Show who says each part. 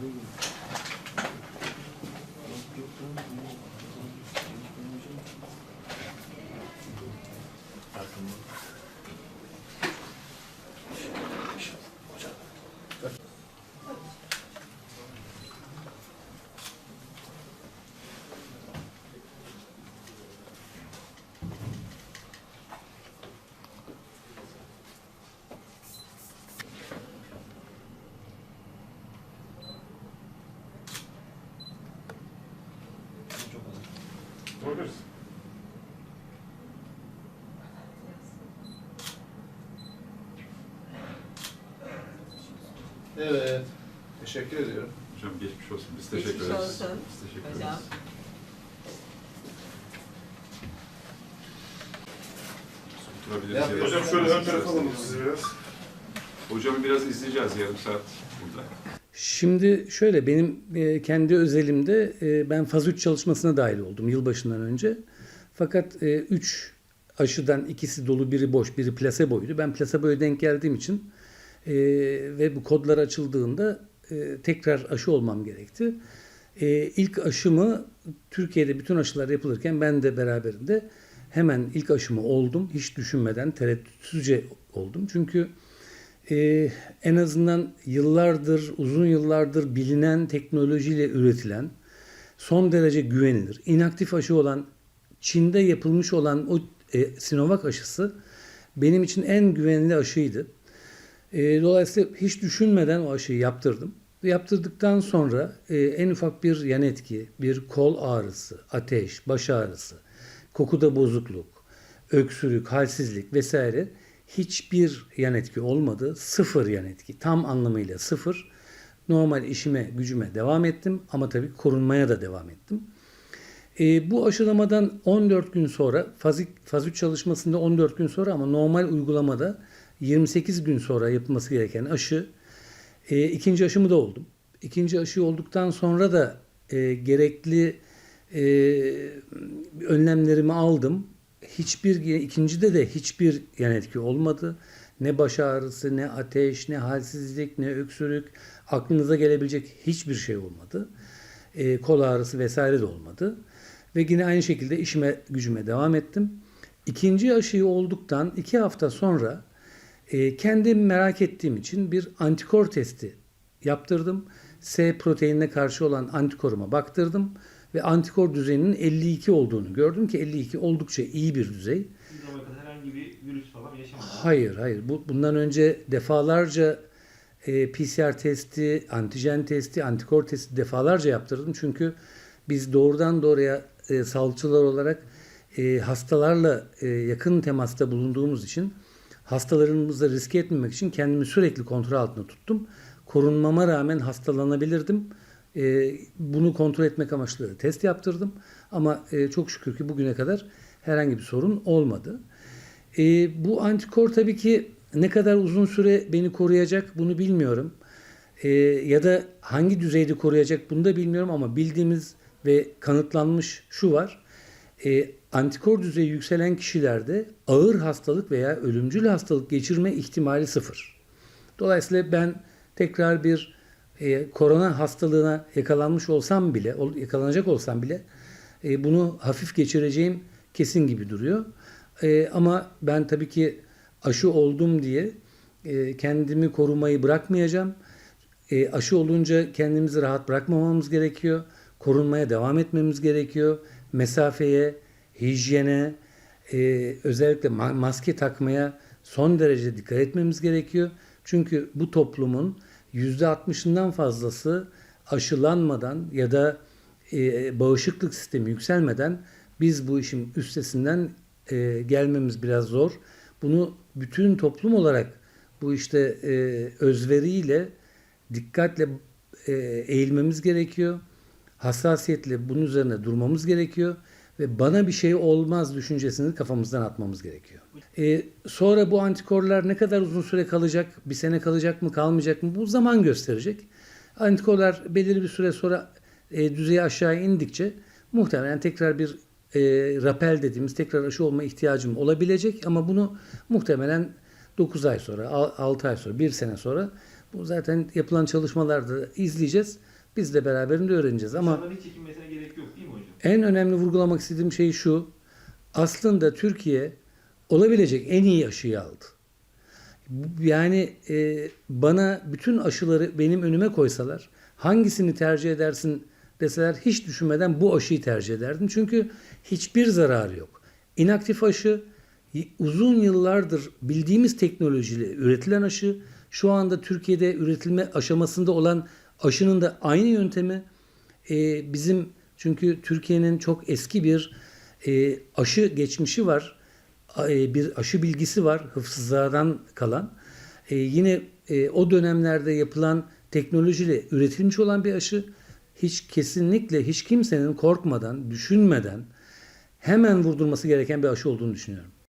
Speaker 1: reading. Olabiliriz.
Speaker 2: Evet. Teşekkür ediyorum.
Speaker 1: Hocam geçmiş olsun. Biz teşekkür
Speaker 3: Geçmiş
Speaker 1: ederiz.
Speaker 3: olsun
Speaker 1: Biz teşekkür
Speaker 3: hocam.
Speaker 1: ederiz. Oturabiliriz.
Speaker 4: Hocam şöyle ön tarafa alalım sizi biraz.
Speaker 1: Hocamı biraz izleyeceğiz yarım saat burada.
Speaker 5: Şimdi şöyle benim e, kendi özelimde e, ben faz 3 çalışmasına dahil oldum yılbaşından önce. Fakat 3 aşıdan ikisi dolu biri boş biri plaseboydu. Ben plaseboya denk geldiğim için e, ve bu kodlar açıldığında e, tekrar aşı olmam gerekti. E, ilk aşımı Türkiye'de bütün aşılar yapılırken ben de beraberinde hemen ilk aşımı oldum. Hiç düşünmeden tereddütsüzce oldum. Çünkü ee, en azından yıllardır, uzun yıllardır bilinen teknolojiyle üretilen, son derece güvenilir, inaktif aşı olan, Çin'de yapılmış olan o e, Sinovac aşısı benim için en güvenli aşıydı. E, dolayısıyla hiç düşünmeden o aşıyı yaptırdım. Yaptırdıktan sonra e, en ufak bir yan etki, bir kol ağrısı, ateş, baş ağrısı, kokuda bozukluk, öksürük, halsizlik vesaire hiçbir yan etki olmadı. Sıfır yan etki. Tam anlamıyla sıfır. Normal işime, gücüme devam ettim ama tabii korunmaya da devam ettim. E, bu aşılamadan 14 gün sonra, faz, faz 3 çalışmasında 14 gün sonra ama normal uygulamada 28 gün sonra yapılması gereken aşı, e, ikinci aşımı da oldum. İkinci aşı olduktan sonra da e, gerekli e, önlemlerimi aldım. Hiçbir ikincide de hiçbir yan etki olmadı. Ne baş ağrısı, ne ateş, ne halsizlik, ne öksürük, aklınıza gelebilecek hiçbir şey olmadı. E, kol ağrısı vesaire de olmadı. Ve yine aynı şekilde işime gücüme devam ettim. İkinci aşıyı olduktan iki hafta sonra e, kendim merak ettiğim için bir antikor testi yaptırdım. S proteinine karşı olan antikoruma baktırdım ve antikor düzeyinin 52 olduğunu gördüm ki 52 oldukça iyi bir düzey.
Speaker 6: Herhangi bir virüs falan yaşamadım.
Speaker 5: Hayır, hayır. Bu bundan önce defalarca e, PCR testi, antijen testi, antikor testi defalarca yaptırdım. Çünkü biz doğrudan doğruya e, sağlıkçılar olarak e, hastalarla e, yakın temasta bulunduğumuz için hastalarımızı riske etmemek için kendimi sürekli kontrol altında tuttum. Korunmama rağmen hastalanabilirdim. E, bunu kontrol etmek amaçlı test yaptırdım. Ama e, çok şükür ki bugüne kadar herhangi bir sorun olmadı. E, bu antikor tabii ki ne kadar uzun süre beni koruyacak bunu bilmiyorum. E, ya da hangi düzeyde koruyacak bunu da bilmiyorum ama bildiğimiz ve kanıtlanmış şu var. E, antikor düzeyi yükselen kişilerde ağır hastalık veya ölümcül hastalık geçirme ihtimali sıfır. Dolayısıyla ben tekrar bir e, korona hastalığına yakalanmış olsam bile, yakalanacak olsam bile e, bunu hafif geçireceğim kesin gibi duruyor. E, ama ben tabii ki aşı oldum diye e, kendimi korumayı bırakmayacağım. E, aşı olunca kendimizi rahat bırakmamamız gerekiyor. Korunmaya devam etmemiz gerekiyor. Mesafeye, hijyene, e, özellikle ma- maske takmaya son derece dikkat etmemiz gerekiyor. Çünkü bu toplumun %60'ından fazlası aşılanmadan ya da e, bağışıklık sistemi yükselmeden biz bu işin üstesinden e, gelmemiz biraz zor. Bunu bütün toplum olarak bu işte e, özveriyle dikkatle e, eğilmemiz gerekiyor. Hassasiyetle bunun üzerine durmamız gerekiyor ve bana bir şey olmaz düşüncesini kafamızdan atmamız gerekiyor. E, sonra bu antikorlar ne kadar uzun süre kalacak, bir sene kalacak mı, kalmayacak mı bu zaman gösterecek. Antikorlar belirli bir süre sonra e, düzeyi aşağı indikçe muhtemelen tekrar bir e, rapel dediğimiz tekrar aşı olma ihtiyacım olabilecek ama bunu muhtemelen 9 ay sonra, 6 ay sonra, 1 sene sonra bu zaten yapılan çalışmalarda izleyeceğiz. Biz de beraberinde öğreneceğiz ama
Speaker 6: İnsanların hiç gerek yok değil mi?
Speaker 5: En önemli vurgulamak istediğim şey şu. Aslında Türkiye olabilecek en iyi aşıyı aldı. Yani e, bana bütün aşıları benim önüme koysalar hangisini tercih edersin deseler hiç düşünmeden bu aşıyı tercih ederdim. Çünkü hiçbir zararı yok. İnaktif aşı uzun yıllardır bildiğimiz teknolojiyle üretilen aşı şu anda Türkiye'de üretilme aşamasında olan aşının da aynı yöntemi e, bizim çünkü Türkiye'nin çok eski bir e, aşı geçmişi var. E, bir aşı bilgisi var hıfzızadan kalan. E, yine e, o dönemlerde yapılan teknolojiyle üretilmiş olan bir aşı hiç kesinlikle hiç kimsenin korkmadan, düşünmeden hemen vurdurması gereken bir aşı olduğunu düşünüyorum.